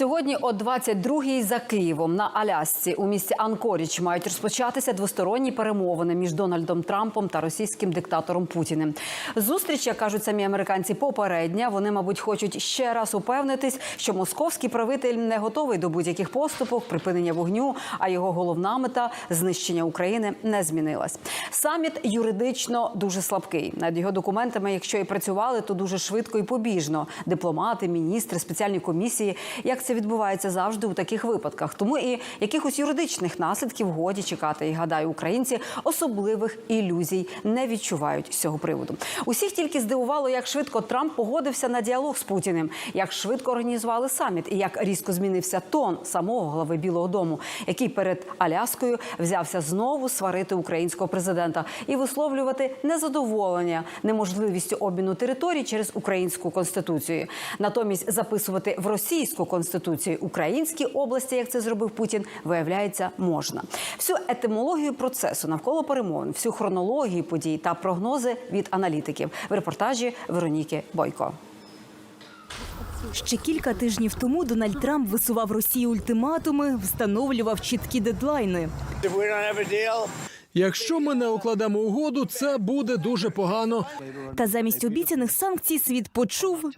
Сьогодні о 22-й за Києвом на Алясці у місті Анкоріч мають розпочатися двосторонні перемовини між Дональдом Трампом та російським диктатором Путіним. Зустріч, як кажуть самі американці, попередня. Вони, мабуть, хочуть ще раз упевнитись, що московський правитель не готовий до будь-яких поступок, припинення вогню, а його головна мета знищення України не змінилась. Саміт юридично дуже слабкий. Над його документами, якщо і працювали, то дуже швидко і побіжно. Дипломати, міністри, спеціальні комісії. Як це відбувається завжди у таких випадках? Тому і якихось юридичних наслідків годі чекати. І гадаю, українці особливих ілюзій не відчувають з цього приводу. Усіх тільки здивувало, як швидко Трамп погодився на діалог з Путіним, як швидко організували саміт, і як різко змінився тон самого глави Білого Дому, який перед Аляскою взявся знову сварити українського президента і висловлювати незадоволення неможливістю обміну територій через українську конституцію. Натомість записувати в російську конституцію українські області, як це зробив Путін, виявляється можна. Всю етимологію процесу навколо перемовин, всю хронологію подій та прогнози від аналітиків в репортажі Вероніки Бойко. Ще кілька тижнів тому Дональд Трамп висував Росії ультиматуми, встановлював чіткі дедлайни. Якщо ми не укладемо угоду, це буде дуже погано. Та замість обіцяних санкцій світ почув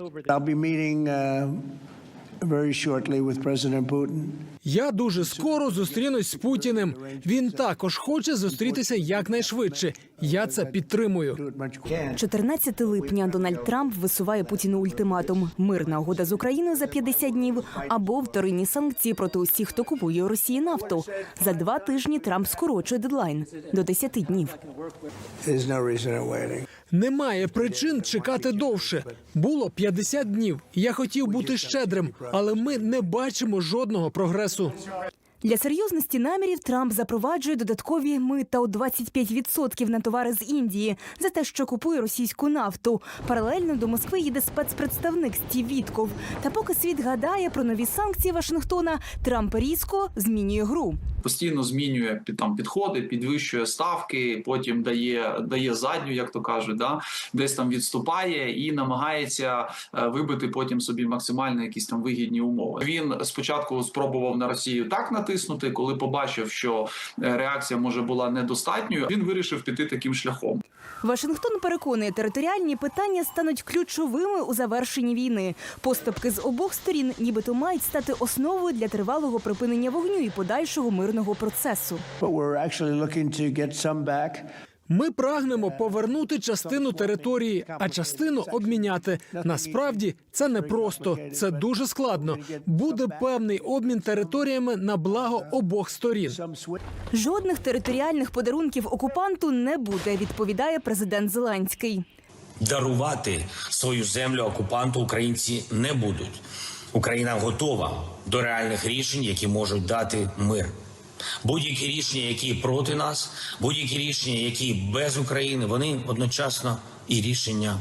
Я дуже скоро зустрінусь з Путіним. Він також хоче зустрітися якнайшвидше. Я це підтримую. Do it 14 липня. Дональд Трамп висуває Путіну ультиматум: мирна угода з Україною за 50 днів або вторинні санкції проти усіх, хто купує у Росії нафту. За два тижні Трамп скорочує дедлайн до 10 днів. Немає причин чекати довше. Було 50 днів. Я хотів бути щедрим, але ми не бачимо жодного прогресу. Для серйозності намірів Трамп запроваджує додаткові мита у 25% на товари з Індії за те, що купує російську нафту. Паралельно до Москви їде спецпредставник Стів Вітков. Та поки світ гадає про нові санкції Вашингтона, Трамп різко змінює гру. Постійно змінює під там підходи, підвищує ставки, потім дає дає задню, як то кажуть, да десь там відступає і намагається е, вибити потім собі максимально якісь там вигідні умови. Він спочатку спробував на Росію так натиснути, коли побачив, що е, реакція може була недостатньою. Він вирішив піти таким шляхом. Вашингтон переконує, територіальні питання стануть ключовими у завершенні війни. Поступки з обох сторін, нібито мають стати основою для тривалого припинення вогню і подальшого мирного процесу. Ми прагнемо повернути частину території, а частину обміняти. Насправді це не просто, це дуже складно. Буде певний обмін територіями на благо обох сторін. Жодних територіальних подарунків окупанту не буде, відповідає президент Зеленський. дарувати свою землю окупанту українці не будуть. Україна готова до реальних рішень, які можуть дати мир. Будь-які рішення, які проти нас, будь-які рішення, які без України, вони одночасно і рішення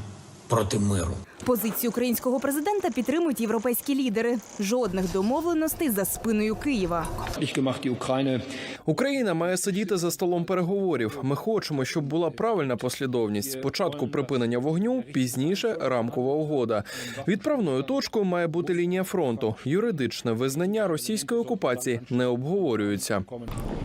проти миру. Позицію українського президента підтримують європейські лідери. Жодних домовленостей за спиною Києва. Україна має сидіти за столом переговорів. Ми хочемо, щоб була правильна послідовність. Спочатку припинення вогню, пізніше рамкова угода. Відправною точкою має бути лінія фронту. Юридичне визнання російської окупації не обговорюється.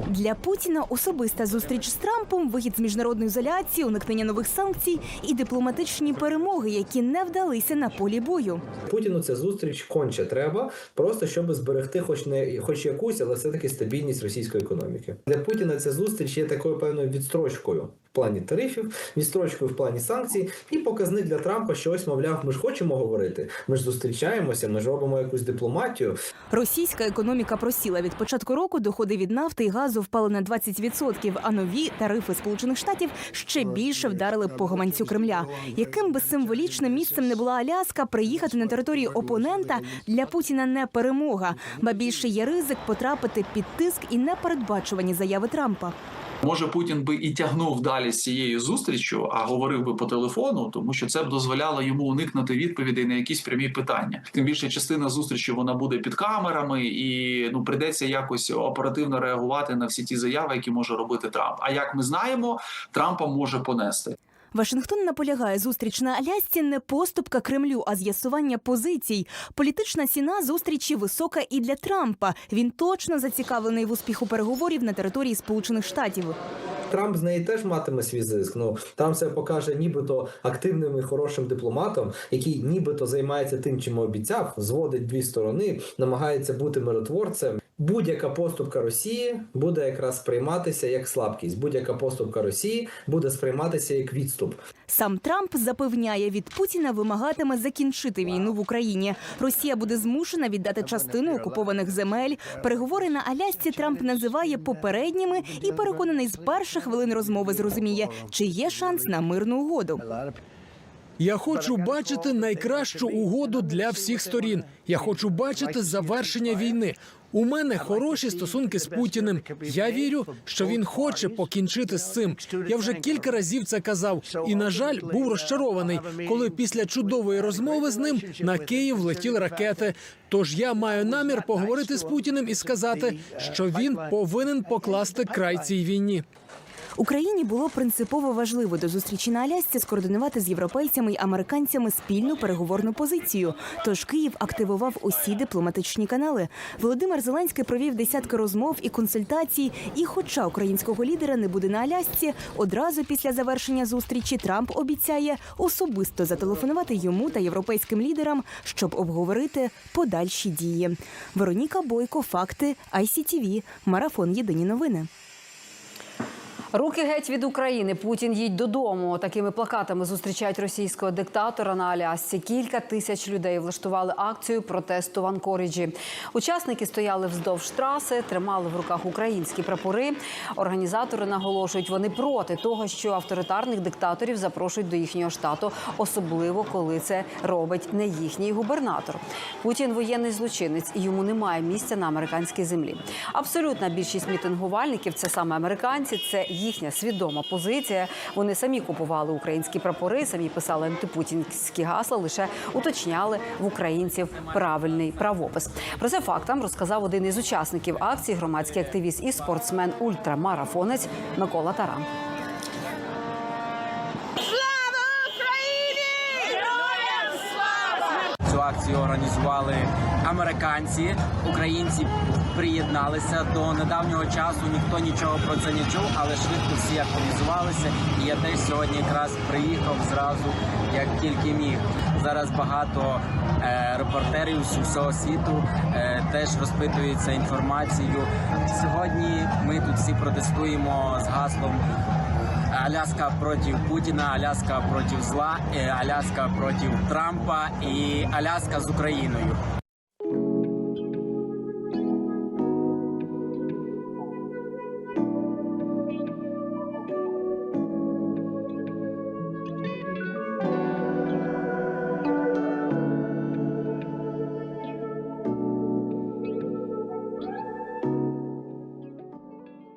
Для Путіна особиста зустріч з Трампом, вихід з міжнародної ізоляції, уникнення нових санкцій і дипломатичні перемоги, які не вдалися на полі бою. Путіну ця зустріч конче треба, просто щоб зберегти, хоч не хоч якусь, але все таки стабільність російської економіки. Для Путіна ця зустріч є такою певною відстрочкою плані тарифів, відстрочкою в плані санкцій, і показник для Трампа, що ось, мовляв, ми ж хочемо говорити. Ми ж зустрічаємося, ми ж робимо якусь дипломатію. Російська економіка просіла від початку року. Доходи від нафти і газу впали на 20%, а нові тарифи Сполучених Штатів ще більше вдарили по гаманцю Кремля. Яким би символічним місцем не була Аляска, приїхати на територію опонента для Путіна не перемога, ба більше є ризик потрапити під тиск і непередбачувані заяви Трампа. Може, Путін би і тягнув далі з цією зустрічю, а говорив би по телефону, тому що це б дозволяло йому уникнути відповідей на якісь прямі питання. Тим більше частина зустрічі вона буде під камерами, і ну придеться якось оперативно реагувати на всі ті заяви, які може робити Трамп. А як ми знаємо, Трампа може понести. Вашингтон наполягає, зустріч на Алясці не поступка Кремлю, а з'ясування позицій. Політична ціна зустрічі висока і для Трампа. Він точно зацікавлений в успіху переговорів на території Сполучених Штатів. Трамп з неї теж матиме свій зиск. Ну там себе покаже нібито активним і хорошим дипломатом, який нібито займається тим, чим обіцяв, зводить дві сторони, намагається бути миротворцем. Будь-яка поступка Росії буде якраз сприйматися як слабкість. Будь-яка поступка Росії буде сприйматися як відступ. Сам Трамп запевняє, від Путіна вимагатиме закінчити війну в Україні. Росія буде змушена віддати частину окупованих земель. Переговори на Алясці Трамп називає попередніми і переконаний з перших хвилин розмови зрозуміє, чи є шанс на мирну угоду. Я хочу бачити найкращу угоду для всіх сторін. Я хочу бачити завершення війни. У мене хороші стосунки з Путіним. Я вірю, що він хоче покінчити з цим. Я вже кілька разів це казав, і на жаль, був розчарований, коли після чудової розмови з ним на Київ летіли ракети. Тож я маю намір поговорити з Путіним і сказати, що він повинен покласти край цій війні. Україні було принципово важливо до зустрічі на Алясці скоординувати з європейцями й американцями спільну переговорну позицію. Тож Київ активував усі дипломатичні канали. Володимир Зеленський провів десятки розмов і консультацій. І, хоча українського лідера не буде на Алясці, одразу після завершення зустрічі Трамп обіцяє особисто зателефонувати йому та європейським лідерам, щоб обговорити подальші дії. Вероніка Бойко, факти ICTV, марафон Єдині новини. Руки геть від України. Путін їдь додому. Такими плакатами зустрічають російського диктатора на Алясці. Кілька тисяч людей влаштували акцію протесту в Анкоріджі. Учасники стояли вздовж траси, тримали в руках українські прапори. Організатори наголошують, вони проти того, що авторитарних диктаторів запрошують до їхнього штату, особливо коли це робить не їхній губернатор. Путін воєнний злочинець, і йому немає місця на американській землі. Абсолютна більшість мітингувальників це саме американці. Це їхня свідома позиція. Вони самі купували українські прапори, самі писали антипутінські гасла, лише уточняли в українців правильний правопис. Про це фактам розказав один із учасників акції, громадський активіст і спортсмен ультрамарафонець Микола Таран. Цю акцію організували американці. Українці приєдналися до недавнього часу. Ніхто нічого про це не чув, але швидко всі активізувалися. І я теж сьогодні якраз приїхав зразу, як тільки міг. Зараз багато е, репортерів з усього світу е, теж розпитуються інформацією. Сьогодні ми тут всі протестуємо з гаслом. Аляска проти Путіна, Аляска проти зла, Аляска проти Трампа і Аляска з Україною.